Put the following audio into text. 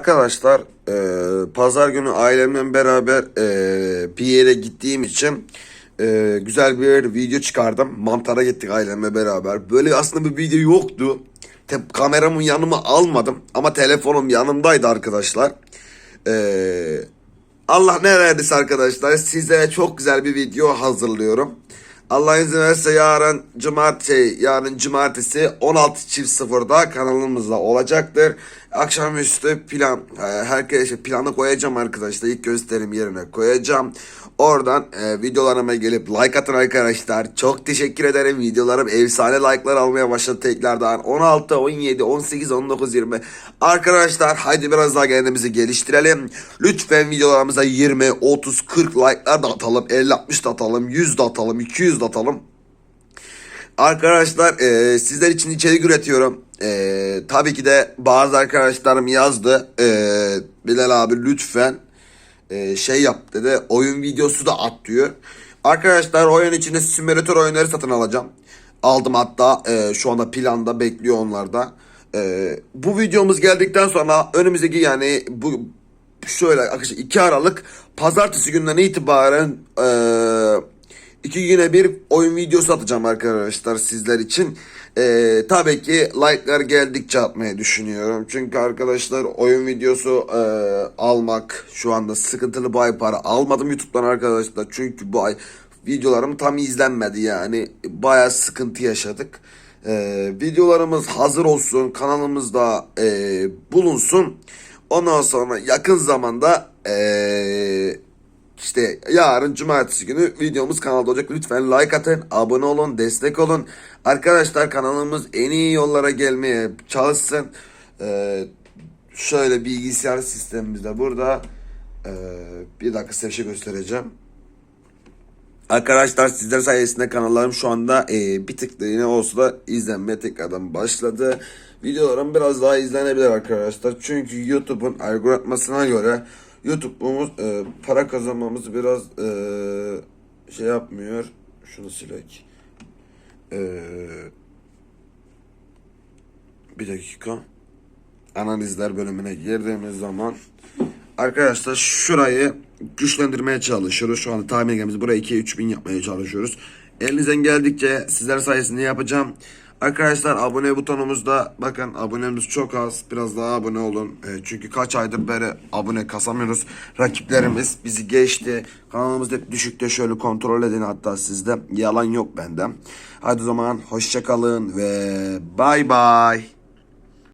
Arkadaşlar e, pazar günü ailemle beraber e, bir yere gittiğim için e, güzel bir video çıkardım. Mantara gittik ailemle beraber. Böyle aslında bir video yoktu. Te, kameramı yanıma almadım ama telefonum yanımdaydı arkadaşlar. E, Allah ne verdiyse arkadaşlar size çok güzel bir video hazırlıyorum. Allah izin verirse yarın cumartesi, yarın cumartesi 16 çift sıfırda kanalımızda olacaktır. Akşamüstü plan, e, herkese planı koyacağım arkadaşlar. İlk gösterim yerine koyacağım. Oradan e, videolarıma gelip like atın arkadaşlar. Çok teşekkür ederim. Videolarım efsane like'lar almaya başladı tekrardan. 16, 17, 18, 19, 20. Arkadaşlar haydi biraz daha kendimizi geliştirelim. Lütfen videolarımıza 20, 30, 40 like'lar da atalım. 50, 60 da atalım. 100 de atalım. 200 de atalım. Arkadaşlar e, sizler için içerik üretiyorum. E, tabii ki de bazı arkadaşlarım yazdı. E, Bilal abi lütfen e, şey yap dedi. Oyun videosu da at diyor. Arkadaşlar oyun içinde simülatör oyunları satın alacağım. Aldım hatta e, şu anda planda bekliyor onlar da. E, bu videomuz geldikten sonra önümüzdeki yani bu şöyle arkadaşlar 2 Aralık pazartesi günden itibaren e, iki güne bir oyun videosu atacağım arkadaşlar sizler için. Ee, tabii ki like'lar geldikçe atmayı düşünüyorum. Çünkü arkadaşlar oyun videosu e, almak şu anda sıkıntılı bu para almadım YouTube'dan arkadaşlar. Çünkü bu ay videolarım tam izlenmedi yani. Baya sıkıntı yaşadık. Ee, videolarımız hazır olsun kanalımızda e, bulunsun. Ondan sonra yakın zamanda eee işte yarın cumartesi günü videomuz kanalda olacak. Lütfen like atın, abone olun, destek olun. Arkadaşlar kanalımız en iyi yollara gelmeye çalışsın. Ee, şöyle bilgisayar sistemimizde burada. Ee, bir dakika size bir şey göstereceğim. Arkadaşlar sizler sayesinde kanallarım şu anda e, bir tık da yine olsa da izlenmeye tekrardan başladı. Videolarım biraz daha izlenebilir arkadaşlar. Çünkü YouTube'un algoritmasına göre YouTube'umuz e, para kazanmamız biraz e, şey yapmıyor. Şunu silek. E, bir dakika. Analizler bölümüne girdiğimiz zaman Arkadaşlar şurayı güçlendirmeye çalışıyoruz. Şu anda tahminimiz buraya 2'ye 3000 yapmaya çalışıyoruz. Elinizden geldikçe sizler sayesinde yapacağım. Arkadaşlar abone butonumuzda bakın abonemiz çok az. Biraz daha abone olun. E, çünkü kaç aydır beri abone kasamıyoruz. Rakiplerimiz bizi geçti. Kanalımız hep düşükte şöyle kontrol edin hatta sizde. Yalan yok benden. Hadi o zaman hoşçakalın ve bay bay.